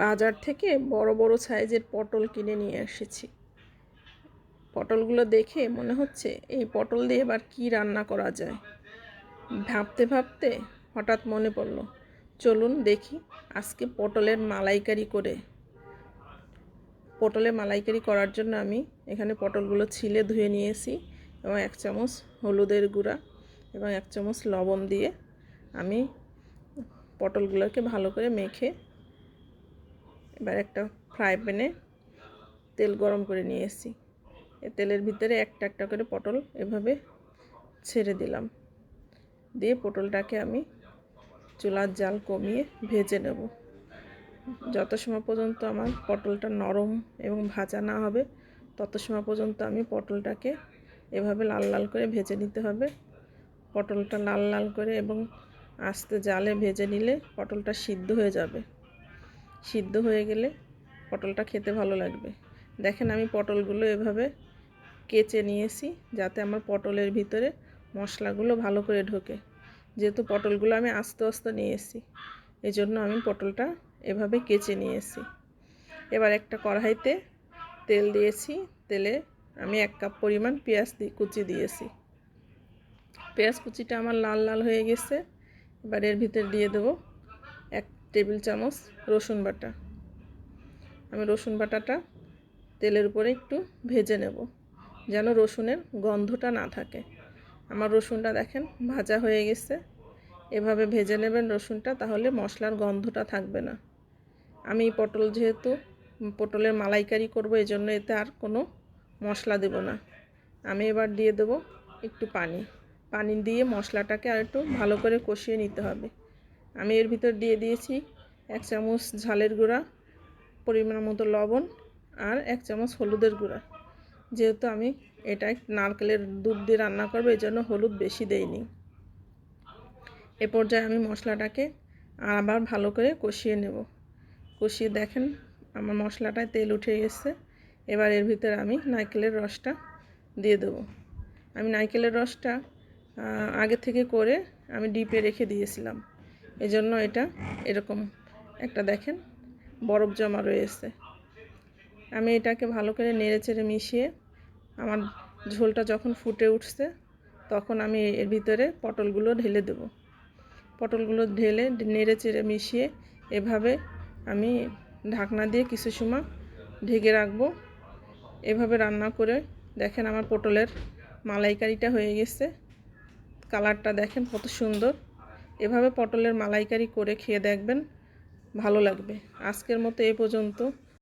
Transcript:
বাজার থেকে বড় বড় সাইজের পটল কিনে নিয়ে এসেছি। পটলগুলো দেখে মনে হচ্ছে এই পটল দিয়ে এবার কি রান্না করা যায়। ভাবতে ভাবতে হঠাৎ মনে পড়ল, চলুন দেখি আজকে পটলের মালাইকারি করে। পটলের মালাইকারি করার জন্য আমি এখানে পটলগুলো ছিলে ধুয়ে নিয়েছি এবং এক চামচ হলুদের গুঁড়া এবং এক চামচ লবণ দিয়ে আমি পটলগুলোকে ভালো করে মেখে এবার একটা ফ্রাই প্যানে তেল গরম করে নিয়ে এসেছি। তেলের ভিতরে একটা একটা করে পটল এভাবে ছেড়ে দিলাম। দিয়ে পটলটাকে আমি চুলার জাল কমিয়ে ভেজে নেব। যত সময় পর্যন্ত আমার পটলটা নরম এবং ভাজা না হবে, তত সময় পর্যন্ত আমি পটলটাকে এভাবে লাল লাল করে ভেজে নিতে হবে। পটলটা লাল লাল করে এবং আস্তে জালে ভেজে নিলে পটলটা সিদ্ধ হয়ে যাবে। সিদ্ধ হয়ে গেলে পটলটা খেতে ভালো লাগবে। দেখেন আমি পটলগুলো এভাবে কেচে নিয়েছি যাতে আমার পটলের ভিতরে মশলাগুলো ভালো করে ঢোকে। যেহেতু পটলগুলো আমি আস্তে আস্তে নিয়েছি এই জন্য আমি পটলটা এভাবে কেচে নিয়েছি। এবার একটা কড়াইতে তেল দিয়েছি, তেলে আমি এক কাপ পরিমাণ পেঁয়াজ কুচি দিয়েছি। পেঁয়াজ কুচিটা আমার লাল লাল হয়ে গেছে, এবার এর ভিতর দিয়ে দেবো টেবিল চামচ রসুন বাটা। আমি রসুন বাটাটা তেলের উপরে একটু ভেজে নেব যেন রসুনের গন্ধটা না থাকে। আমার রসুনটা দেখেন ভাজা হয়ে গেছে। এভাবে ভেজে নেবেন রসুনটা তাহলে মশলার গন্ধটা থাকবে না। আমি পটল যেহেতু পটলের মালাইকারি করব এই জন্য এতে আর কোনো মশলা দেব না। আমি এবার দিয়ে দেব একটু পানি। পানি দিয়ে মশলাটাকে আর একটু ভালো করে কষিয়ে নিতে হবে। আমি এর ভিতর দিয়ে দিয়েছি এক চামচ ঝালের গুঁড়া, পরিমাণ মতো লবণ আর এক চামচ হলুদের গুঁড়া। যেহেতু আমি এটা নারকেলের দুধ দিয়ে রান্না করব, এই জন্য হলুদ বেশি দেইনি। এ পর্যায়ে আমি মশলাটাকে আবার ভালো করে কষিয়ে নেব। কষিয়ে দেখেন আমার মশলাটায় তেল উঠে গেছে। এবার এর ভিতরে আমি নারকেলের রসটা দিয়ে দেবো। আমি নারকেলের রসটা আগে থেকে করে আমি ডিপে রেখে দিয়েছিলাম। এজন্য এটা এরকম একটা দেখেন, বরফ জমা রয়েছে। আমি এটাকে ভালো করে নেড়ে চেড়ে মিশিয়ে আমার ঝোলটা যখন ফুটে উঠছে, তখন আমি এর ভিতরে পটলগুলো ঢেলে দেব। পটলগুলো ঢেলে নেড়ে চেড়ে মিশিয়ে এভাবে আমি ঢাকনা দিয়ে কিছু সময় ঢেকে রাখব। এভাবে রান্না করে দেখেন আমার পটলের মালাইকারিটা হয়ে গেছে। কালারটা দেখেন কত সুন্দর। এভাবে পটলের মালাইকারি করে খেয়ে দেখবেন ভালো লাগবে। আজকের মতো এ পর্যন্ত।